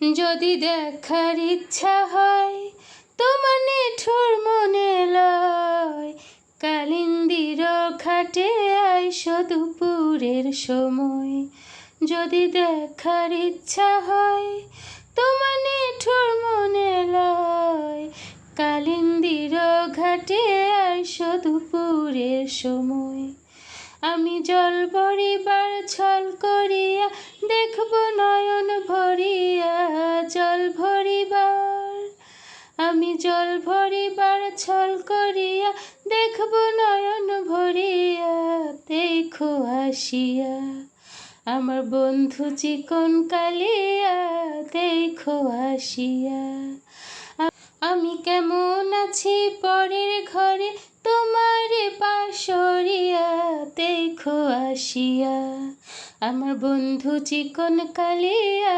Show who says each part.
Speaker 1: যদি দেখার ইচ্ছা হয়, তোমার নিঠুর মনে লয়। কালিন্দির ঘাটে আইস দুপুরের সময়। যদি দেখার ইচ্ছা হয়, তোমার নিঠুর মনে লয়। কালিন্দির ঘাটে আইস দুপুরের সময়। আমি জল ভরিবার ছল ভরিবার আমি জল ভরিবার ছল করিয়া দেখব নয়ন ভরিয়া, দেখো আসিয়া। আমার বন্ধু চিকন কালিয়া, দেখো আসিয়া। আমি কেমন আছি পরের ঘরে, তোমার পাশরিয়া দেখো আসিয়া। আমার বন্ধু চিকন কালিয়া